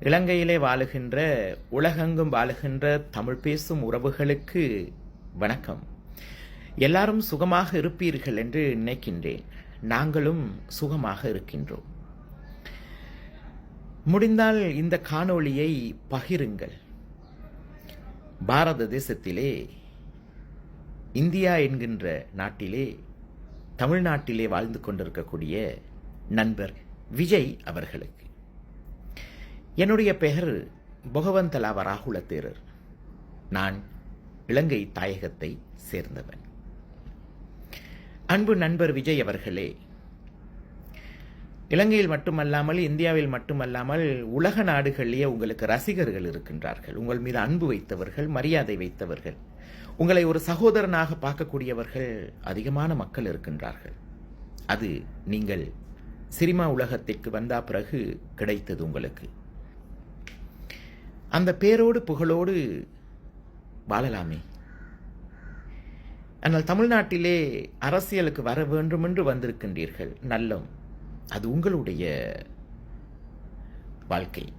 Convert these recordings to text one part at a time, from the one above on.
இலங்கையிலே வாழுகின்ற உலகெங்கும் வாழுகின்ற தமிழ் பேசும் உறவுகளுக்கு வணக்கம். எல்லாரும் சுகமாக இருப்பீர்கள் என்று நினைக்கின்றேன். நாங்களும் சுகமாக இருக்கின்றோம். முடிந்தால் இந்த காணொளியை பகிருங்கள். பாரத தேசத்திலே இந்தியா என்கின்ற நாட்டிலே தமிழ்நாட்டிலே வாழ்ந்து கொண்டிருக்கக்கூடிய நண்பர் விஜய் அவர்களுக்கு. என்னுடைய பெயர் பகவந்தலா ராகுல தேரர் நான் இலங்கை தாயகத்தை சேர்ந்தவன். அன்பு நண்பர் விஜய் அவர்களே இலங்கையில் மட்டுமல்லாமல் இந்தியாவில் மட்டுமல்லாமல் உலக நாடுகளிலேயே உங்களுக்கு ரசிகர்கள் இருக்கின்றார்கள். உங்கள் மீது அன்பு வைத்தவர்கள் மரியாதை வைத்தவர்கள் உங்களை ஒரு சகோதரனாக பார்க்கக்கூடியவர்கள் அதிகமான மக்கள் இருக்கின்றார்கள். அது நீங்கள் சினிமா உலகத்திற்கு வந்த பிறகு கிடைத்தது உங்களுக்கு. அந்த பேரோடு புகழோடு வாழலாமே. ஆனால் தமிழ்நாட்டிலே அரசியலுக்கு வர வேண்டும் என்று வந்திருக்கின்றீர்கள். நல்லம். அது உங்களுடைய வாழ்க்கை.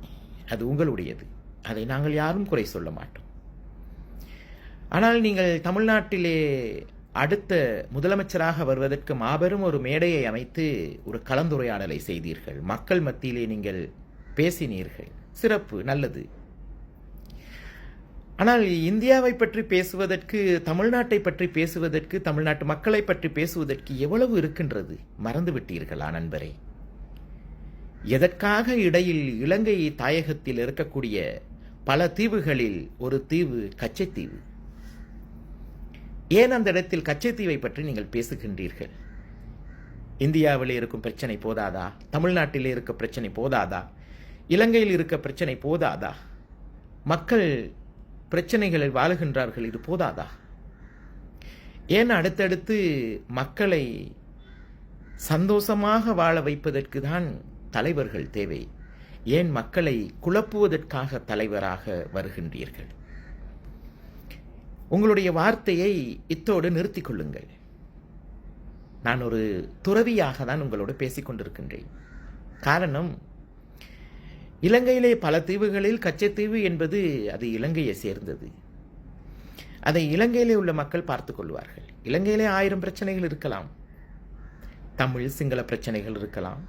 அது உங்களுடையது. அதை நாங்கள் யாரும் குறை சொல்ல மாட்டோம். ஆனால் நீங்கள் தமிழ்நாட்டிலே அடுத்த முதலமைச்சராக வருவதற்கு மாபெரும் ஒரு மேடையை அமைத்து ஒரு கலந்துரையாடலை செய்தீர்கள். மக்கள் மத்தியிலே நீங்கள் பேசினீர்கள். சிறப்பு நல்லது. ஆனால் இந்தியாவை பற்றி பேசுவதற்கு தமிழ்நாட்டை பற்றி பேசுவதற்கு தமிழ்நாட்டு மக்களை பற்றி பேசுவதற்கு எவ்வளவு இருக்கின்றது? மறந்து விட்டீர்களா நண்பரே? எதற்காக இடையில் இலங்கை தாயகத்தில் இருக்கக்கூடிய பல தீவுகளில் ஒரு தீவு கச்சைத்தீவு? ஏன் அந்த இடத்தில் கச்சைத்தீவை பற்றி நீங்கள் பேசுகின்றீர்கள்? இந்தியாவில் இருக்கும் பிரச்சனை போதாதா? தமிழ்நாட்டில் இருக்க பிரச்சனை போதாதா? இலங்கையில் இருக்க பிரச்சனை போதாதா? மக்கள் பிரச்சனைகளில் வாழுகின்றார்கள் இது போதாதா? ஏன் அடுத்தடுத்து மக்களை சந்தோஷமாக வாழ வைப்பதற்கு தான் தலைவர்கள் தேவை? ஏன் மக்களை குழப்புவதற்காக தலைவராக வருகின்றீர்கள்? உங்களுடைய வார்த்தையை இத்தோடு நிறுத்திக் கொள்ளுங்கள். நான் ஒரு துறவியாக தான் உங்களோடு பேசிக் கொண்டிருக்கின்றேன். காரணம் இலங்கையிலே பல தீவுகளில் கச்சத்தீவு என்பது அது இலங்கையை சேர்ந்தது. அதை இலங்கையிலே உள்ள மக்கள் பார்த்துக் கொள்வார்கள். இலங்கையிலே ஆயிரம் பிரச்சனைகள் இருக்கலாம். தமிழ் சிங்கள பிரச்சனைகள் இருக்கலாம்.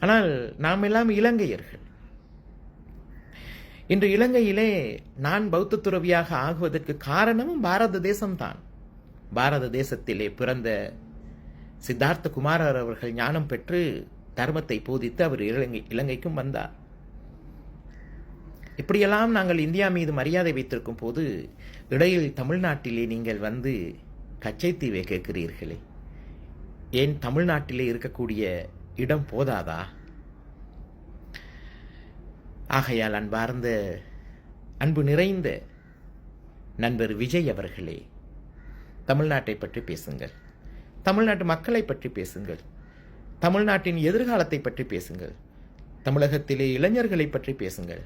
ஆனால் நாம் எல்லாம் இலங்கையர்கள். இன்று இலங்கையிலே நான் பௌத்த துறவியாக ஆகுவதற்கு காரணமும் பாரத தேசம்தான் பாரத தேசத்திலே பிறந்த சித்தார்த்த குமாரர் அவர்கள் ஞானம் பெற்று தர்மத்தை போதித்து அவர் இலங்கை இலங்கைக்கும் வந்தார். இப்படியெல்லாம் நாங்கள் இந்தியா மீது மரியாதை வைத்திருக்கும் போது இடையில் தமிழ்நாட்டிலே நீங்கள் வந்து கச்சைத்தீவை கேட்கிறீர்களே. ஏன் தமிழ்நாட்டிலே இருக்கக்கூடிய இடம் போதாதா? ஆகையால் அன்பார்ந்த அன்பு நிறைந்த நண்பர் விஜய் அவர்களே தமிழ்நாட்டை பற்றி பேசுங்கள். தமிழ்நாட்டு மக்களை பற்றி பேசுங்கள். தமிழ்நாட்டின் எதிர்காலத்தை பற்றி பேசுங்கள். தமிழகத்திலே இளைஞர்களை பற்றி பேசுங்கள்.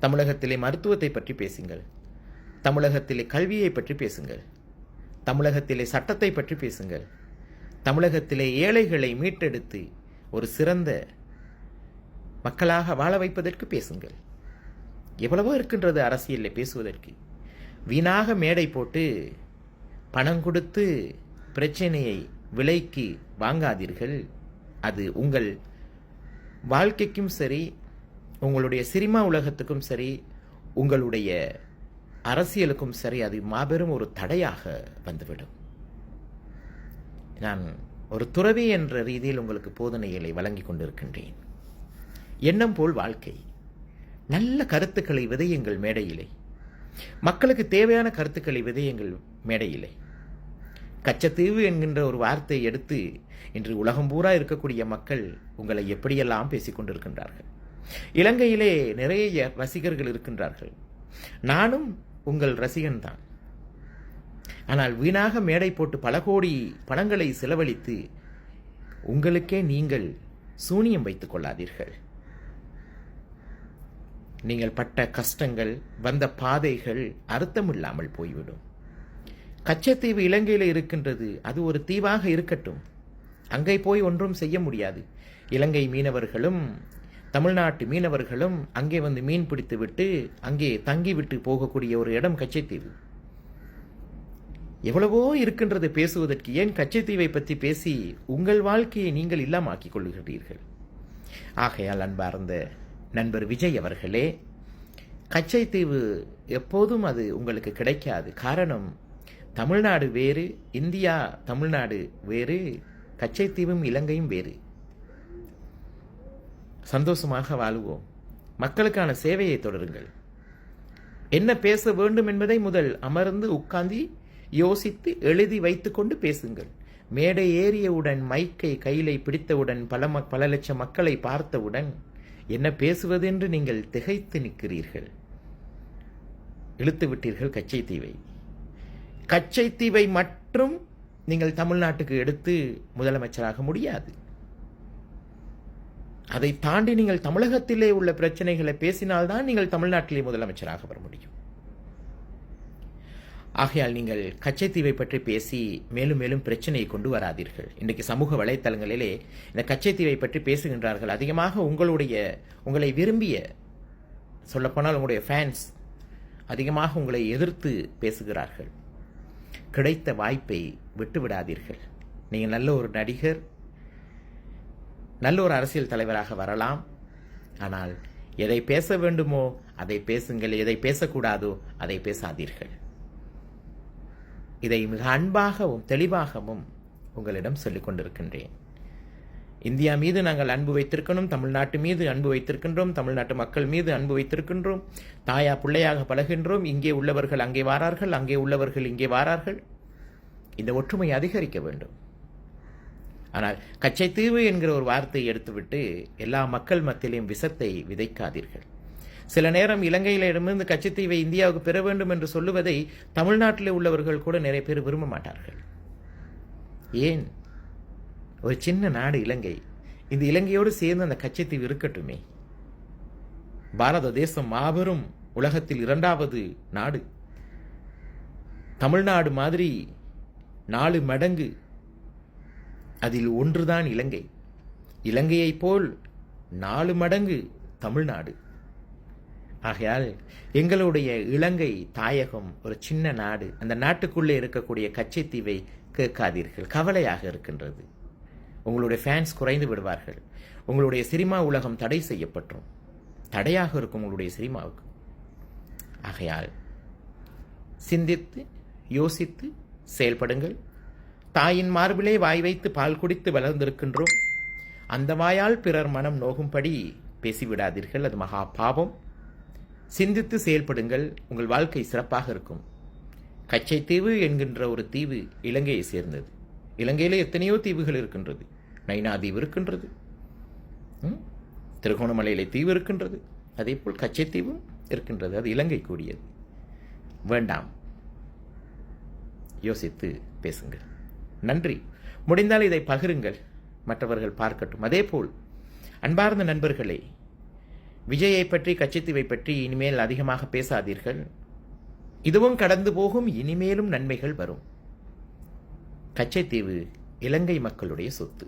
தமிழகத்திலே மருத்துவத்தை பற்றி பேசுங்கள். தமிழகத்திலே கல்வியை பற்றி பேசுங்கள். தமிழகத்திலே சட்டத்தை பற்றி பேசுங்கள். தமிழகத்திலே ஏழைகளை மீட்டெடுத்து ஒரு சிறந்த மக்களாக வாழ வைப்பதற்கு பேசுங்கள். எவ்வளவோ இருக்கின்றது அரசியலில் பேசுவதற்கு. வீணாக மேடை போட்டு பணம் கொடுத்து பிரச்சனையை விலைக்கு வாங்காதீர்கள். அது உங்கள் வாழ்க்கைக்கும் சரி உங்களுடைய சினிமா உலகத்துக்கும் சரி உங்களுடைய அரசியலுக்கும் சரி அது மாபெரும் ஒரு தடையாக வந்துவிடும். நான் ஒரு துறவி என்ற ரீதியில் உங்களுக்கு போதனைகளை வழங்கி கொண்டிருக்கின்றேன். எண்ணம் போல் வாழ்க்கை நல்ல கருத்துக்களை விதையுங்கள் மேடையிலே. மக்களுக்கு தேவையான கருத்துக்களை விதையுங்கள் மேடையிலே. கச்சத்தீவு என்கின்ற ஒரு வார்த்தையை எடுத்து இன்று உலகம் பூரா இருக்கக்கூடிய மக்கள் உங்களை எப்படியெல்லாம் பேசிக்கொண்டிருக்கின்றார்கள் இலங்கையிலே நிறைய ரசிகர்கள் இருக்கின்றார்கள். நானும் உங்கள் ரசிகன்தான் ஆனால் வீணாக மேடை போட்டு பல கோடி பணங்களை செலவழித்து உங்களுக்கே நீங்கள் சூனியம் வைத்துக் கொள்ளாதீர்கள். நீங்கள் பட்ட கஷ்டங்கள் வந்த பாதைகள் அர்த்தமில்லாமல் போய்விடும். கச்சத்தீவு இலங்கையில் இருக்கின்றது. அது ஒரு தீவாக இருக்கட்டும். அங்கே போய் ஒன்றும் செய்ய முடியாது. இலங்கை மீனவர்களும் தமிழ்நாட்டு மீனவர்களும் அங்கே வந்து மீன் பிடித்து விட்டு அங்கே தங்கிவிட்டு போகக்கூடிய ஒரு இடம் கச்சைத்தீவு. எவ்வளவோ இருக்கின்றது பேசுவதற்கு. ஏன் கச்சைத்தீவை பற்றி பேசி உங்கள் வாழ்க்கையை நீங்கள் இல்லாமாக்கிக் கொள்கிறீர்கள் ஆகையால் அன்பார்ந்த நண்பர் விஜய் அவர்களே கச்சைத்தீவு எப்போதும் அது உங்களுக்கு கிடைக்காது. காரணம் தமிழ்நாடு வேறு இந்தியா தமிழ்நாடு வேறு கச்சைத்தீவும் இலங்கையும் வேறு. சந்தோஷமாக வாழுவோம். மக்களுக்கான சேவையை தொடருங்கள். என்ன பேச வேண்டும் என்பதை முதல் அமர்ந்து உட்கார்ந்து யோசித்து எழுதி வைத்துக்கொண்டு பேசுங்கள். மேடை ஏறியவுடன் மைக்கை கையிலை பிடித்தவுடன் பல ம பல லட்சம் மக்களை பார்த்தவுடன் என்ன பேசுவதென்று நீங்கள் திகைத்து நிற்கிறீர்கள். இழுத்து விட்டீர்கள் கச்சை தீவை கச்சைத்தீவை மற்றும் நீங்கள் தமிழ்நாட்டுக்கு எடுத்து முதலமைச்சராக முடியாது. அதை தாண்டி நீங்கள் தமிழகத்திலே உள்ள பிரச்சனைகளை பேசினால்தான் நீங்கள் தமிழ்நாட்டிலே முதலமைச்சராக வர முடியும். ஆகையால் நீங்கள் கச்சைத்தீவை பற்றி பேசி மேலும் மேலும் பிரச்சனையை கொண்டு வராதீர்கள். இன்றைக்கு சமூக வலைத்தளங்களிலே இந்த கச்சைத்தீவை பற்றி பேசுகின்றார்கள். அதிகமாக உங்களுடைய உங்களை விரும்பிய சொல்லப்போனால் உங்களுடைய ஃபேன்ஸ் அதிகமாக உங்களை எதிர்த்து பேசுகிறார்கள். கிடைத்த வாய்ப்பை விட்டு விடாதீர்கள் நீங்கள் நல்ல ஒரு நடிகர் நல்ல ஒரு அரசியல் தலைவராக வரலாம். ஆனால் எதை பேச வேண்டுமோ அதை பேசுங்கள். எதை பேசக்கூடாதோ அதை பேசாதீர்கள். இதை மிக அன்பாகவும் தெளிவாகவும் உங்களிடம் சொல்லிக் கொண்டிருக்கின்றேன் இந்தியா மீது நாங்கள் அன்பு வைத்திருக்கணும் தமிழ்நாட்டு மீது அன்பு வைத்திருக்கின்றோம் தமிழ்நாட்டு மக்கள் மீது அன்பு வைத்திருக்கின்றோம். தாயா பிள்ளையாக பழகின்றோம். இங்கே உள்ளவர்கள் அங்கே வாரார்கள் அங்கே உள்ளவர்கள் இங்கே வாரார்கள். இந்த ஒற்றுமை அதிகரிக்க வேண்டும். ஆனால் கச்சைத்தீவு என்கிற ஒரு வார்த்தையை எடுத்துவிட்டு எல்லா மக்கள் மத்தியிலையும் விஷத்தை விதைக்காதீர்கள். சில நேரம் இலங்கையிலிருந்து கச்சத்தீவை இந்தியாவுக்கு பெற வேண்டும் என்று சொல்லுவதை தமிழ்நாட்டில் உள்ளவர்கள் கூட நிறைய பேர் விரும்ப மாட்டார்கள். ஏன்? ஒரு சின்ன நாடு இலங்கை. இந்த இலங்கையோடு சேர்ந்து அந்த கச்சத்தீவு இருக்கட்டுமே. பாரத தேசம் மாபெரும் உலகத்தில் இரண்டாவது நாடு. தமிழ்நாடு மாதிரி நாலு மடங்கு அதில் ஒன்றுதான் இலங்கை. இலங்கையைப் போல் நாலு மடங்கு தமிழ்நாடு. ஆகையால் எங்களுடைய இலங்கை தாயகம் ஒரு சின்ன நாடு. அந்த நாட்டுக்குள்ளே இருக்கக்கூடிய கச்சைத்தீவை கேட்காதீர்கள். கவலையாக இருக்கின்றது. உங்களுடைய ஃபேன்ஸ் குறைந்து விடுவார்கள். உங்களுடைய சினிமா உலகம் தடை செய்யப்பட்டுரும். தடையாக இருக்கும் உங்களுடைய சினிமாவுக்கு. ஆகையால் சிந்தித்து யோசித்து செயல்படுங்கள். தாயின் மார்பிலே வாய் வைத்து பால் குடித்து வளர்ந்திருக்கின்றோம். அந்த வாயால் பிறர் மனம் நோகும்படி பேசிவிடாதீர்கள். அது மகா பாவம். சிந்தித்து செயல்படுங்கள். உங்கள் வாழ்க்கை சிறப்பாக இருக்கும். கச்சைத்தீவு என்கின்ற ஒரு தீவு இலங்கையை சேர்ந்தது. இலங்கையில் எத்தனையோ தீவுகள் இருக்கின்றது. நைனா தீவு இருக்கின்றது. ம்? திருகோணமலையிலே தீவு இருக்கின்றது. அதே போல் கச்சைத்தீவும் இருக்கின்றது. அது இலங்கை கூடியது வேண்டாம். யோசித்து பேசுங்கள். நன்றி. முடிந்தால் இதை பகிருங்கள். மற்றவர்கள் பார்க்கட்டும். அதேபோல் அன்பார்ந்த நண்பர்களே விஜயை பற்றி கச்சித்தீவை பற்றி இனிமேல் அதிகமாக பேசாதீர்கள். இதுவும் கடந்து போகும். இனிமேலும் நன்மைகள் வரும். கச்சைத்தீவு இலங்கை மக்களுடைய சொத்து.